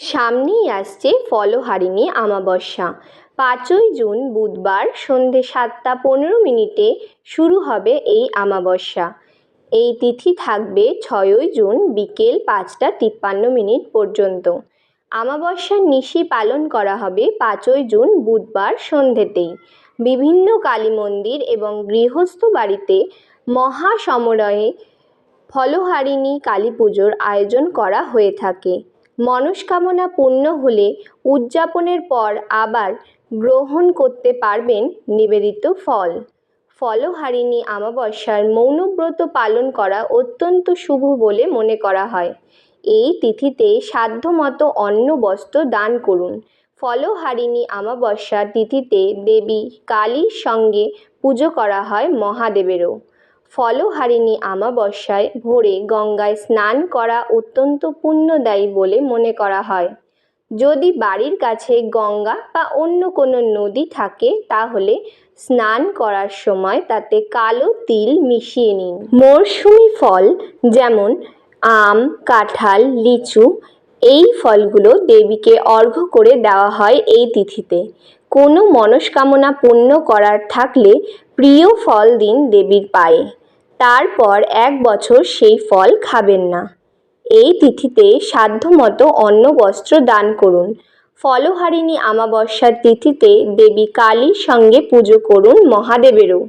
সামনেই আসছে ফলহারিণী আমাবস্যা পাঁচই জুন বুধবার সন্ধে সাতটা পনেরো মিনিটে শুরু হবে এই আমাবস্যা এই তিথি থাকবে ছয়ই জুন বিকেল পাঁচটা তিপ্পান্ন মিনিট পর্যন্ত। আমাবস্যার নিশি পালন করা হবে পাঁচই জুন বুধবার সন্ধেতেই। বিভিন্ন কালী মন্দির এবং গৃহস্থ বাড়িতে মহা সমরাহে ফলহারিণী কালী পুজোর আয়োজন করা হয়ে থাকে। মনস্কামনা পূর্ণ হলে উদযাপনের পর আবার গ্রহণ করতে পারবেন নিবেদিত ফল। ফলহারিণী আমাবস্যার মৌনব্রত পালন করা অত্যন্ত শুভ বলে মনে করা হয়। এই তিথিতে সাধ্যমতো অন্ন বস্ত্র দান করুন। ফলহারিণী আমাবস্যা তিথিতে দেবী কালীর সঙ্গে পুজো করা হয় মহাদেবেরও। ফলহারিণী আমাবস্যায় ভোরে গঙ্গায় স্নান করা অত্যন্ত পুণ্যদায়ী বলে মনে করা হয়। যদি বাড়ির কাছে গঙ্গা বা অন্য কোনো নদী থাকে, তাহলে স্নান করার সময় তাতে কালো তিল মিশিয়ে নিন। মরশুমি ফল যেমন আম, কাঁঠাল, লিচু, এই ফলগুলো দেবীকে অর্ঘ্য করে দেওয়া হয় এই তিথিতে। কোনো মনস্কামনা পূর্ণ করার থাকলে প্রিয় ফল দিন দেবীর পায়ে। তারপর এক বছর সেই ফল খাবেন না। এই তিথিতে সাধ্যমতো অন্ন বস্ত্র দান করুন। ফলহারিণী আমাবস্যার তিথিতে দেবী কালীর সঙ্গে পুজো করুন মহাদেবেরও।